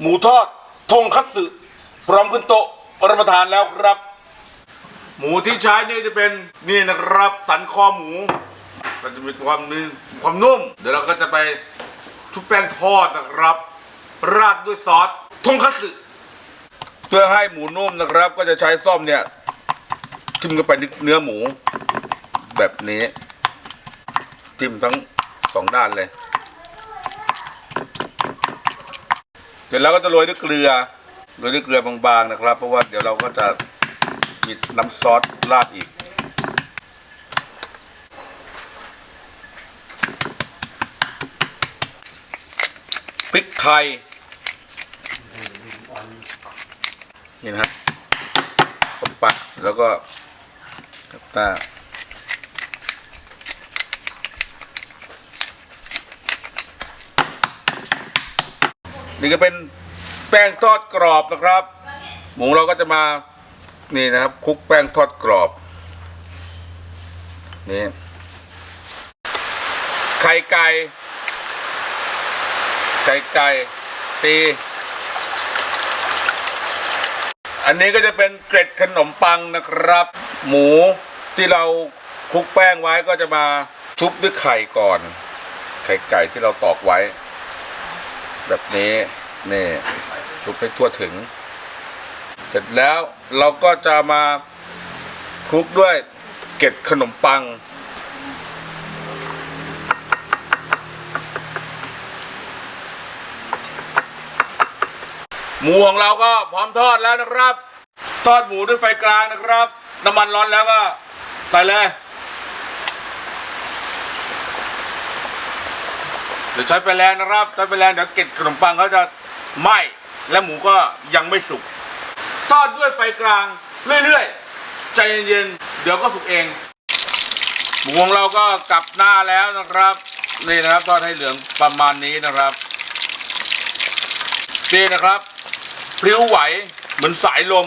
หมูทอดทงคัตสึพร้อมขึ้นโต๊ะรับประทานแล้วครับ หมูที่ใช้นี่จะเป็นนี่นะครับ สันคอหมู ก็จะมีความนึงความนุ่ม เดี๋ยวเราก็จะไปชุบแป้งทอดนะครับ ราดด้วยซอสทงคัตสึเพื่อให้หมูนุ่มนะครับ ก็จะใช้ซ่อมเนี่ยจิ้มเข้าไปเนื้อหมู แบบนี้จิ้มทั้งสองด้านเลย เส ร็จแล้วก็จะโรยด้วยเกลือโรยด้วยเกลือบางๆนะครับ เพราะว่าเดี๋ยวเราก็จะมีน้ำซอสราดอีก พริกไทย นี่นะฮะปะปะแล้วก็กับตา นี่ก็เป็นแป้งทอดกรอบนะครับ หมูเราก็จะมานี่นะครับคลุกแป้งทอดกรอบนี่ไข่ไก่ไก่ไก่ตี อันนี้ก็จะเป็นเกร็ดขนมปังนะครับ หมูที่เราคลุกแป้งไว้ก็จะมาชุบด้วยไข่ก่อน ไข่ไก่ที่เราตอกไว้ แบบนี้นี่ชุบให้ทั่วถึง เสร็จแล้วเราก็จะมาคลุกด้วยเกล็ดขนมปัง หมูของเราก็พร้อมทอดแล้วนะครับ ทอดหมูด้วยไฟกลางนะครับ น้ำมันร้อนแล้วก็ใส่เลย เดี๋ยวใช้ไฟแรงนะครับใช้ไฟแรงเดี๋ยวเกล็ดขนมปังเขาจะไหม้และหมูก็ยังไม่สุกทอดด้วยไฟกลางเรื่อยๆใจเย็นๆเดี๋ยวก็สุกเอง หมูของเราก็กลับหน้าแล้วนะครับนี่นะครับทอดให้เหลืองประมาณนี้นะครับนี่นะครับพลิ้วไหวเหมือนสายลม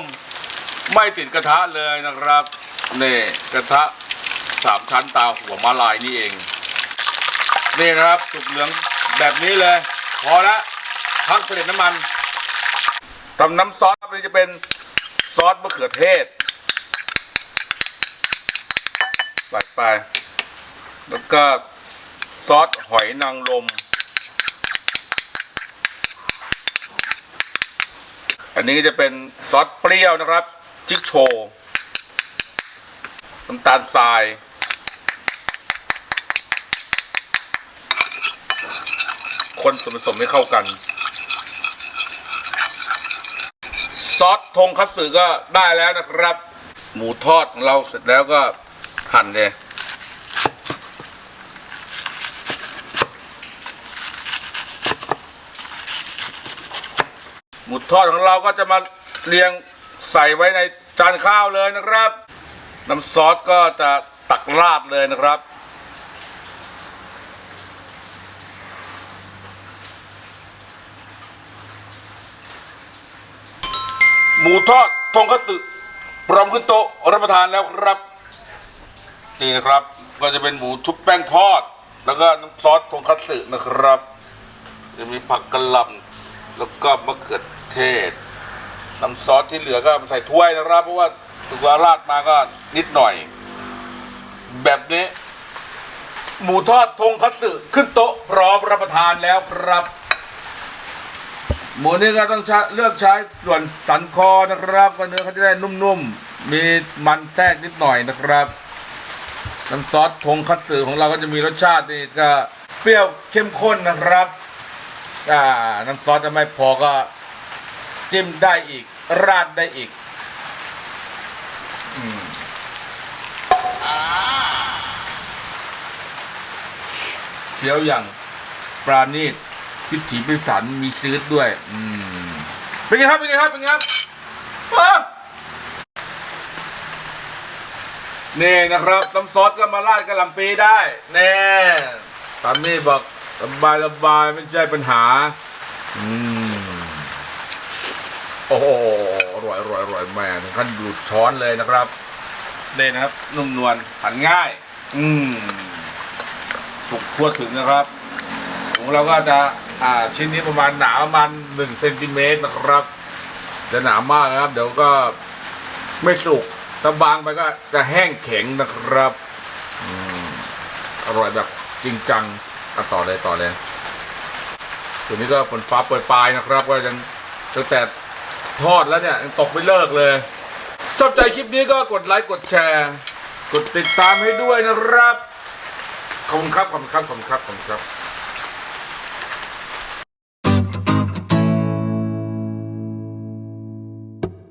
ไม่ติดกระทะเลยนะครับนี่กระทะสามชั้นตาหัวมาลายนี่เอง นี่นะครับสุกเหลืองแบบนี้เลย พอละพักเสด็จน้ำมันทำน้ำซอสนี่จะเป็นซอสมะเขือเทศใส่ไป แล้วก็ซอสหอยนางรม อันนี้จะเป็นซอสเปรี้ยวนะครับ จิกโชน้ำตาลทราย คนส่วนผสมให้เข้ากัน ซอสทงคัตสึก็ได้แล้วนะครับ หมูทอดของเราเสร็จแล้วก็หั่นเลยหมูทอดของเราก็จะมาเรียงใส่ไว้ในจานข้าวเลยนะครับ น้ำซอสก็จะตักราดเลยนะครับ หมูทอดทงคัตสึพร้อมขึ้นโต๊ะรับประทานแล้วครับ นี่นะครับก็จะเป็นหมูชุบแป้งทอด แล้วก็น้ำซอสทงคัตสึนะครับ จะมีผักกะหล่ำแล้วก็มะเขือเทศ น้ำซอสที่เหลือก็ใส่ถ้วยนะครับ เพราะว่าตัวราดมาก็นิดหน่อย แบบนี้ หมูทอดทงคัตสึขึ้นโต๊ะพร้อมรับประทานแล้วครับ หมูนี่ก็ต้องเลือกใช้ส่วนสันคอนะครับก็เนื้อเขาจะได้นุ่มๆ มีมันแทรกนิดหน่อยนะครับน้ำซอสทงคัตสึของเราก็จะมีรสชาตินี่ก็เปรี้ยวเข้มข้นนะครับอ่าน้ำซอสจะไม่พอก็จิ้มได้อีก ราดได้อีกอเคี้ยวอย่างปราณีต พิถีพิถันมีซีดด้วย อืมเป็นไงครับเป็นไงครับเป็นไงครับว้านี่นะครับน้ำซอสก็มาราดกะหล่ำปีได้แน่ปามี่บอกสบายสบายไม่ใช่ปัญหา อืมโอ้โหอร่อยอร่อยอร่อยแม่ถึงขั้นดูดช้อนเลยนะครับนี่นะครับนุ่มนวลหันง่าย อืมสุกทั่วถึงนะครับของเราก็จะ อ่าชิ้นนี้ประมาณหนาประมาณหนึ่งเซนติเมตรนะครับ จะหนามากนะครับ เดี๋ยวก็ไม่สุกถ้าบางไปก็จะแห้งแข็งนะครับอืมอร่อยแบบจริงจังอะต่อเลยต่อเลยส่วนนี้ก็ฝนฟ้าเปิดปลายนะครับ ก็ยังตั้งแต่ทอดแล้วเนี่ยตกไม่เลิกเลยชอบใจคลิปนี้ก็กดไลค์กดแชร์ กดติดตามให้ด้วยนะครับขอบคุณครับขอบคุณครับขอบคุณครับขอบคุณครับ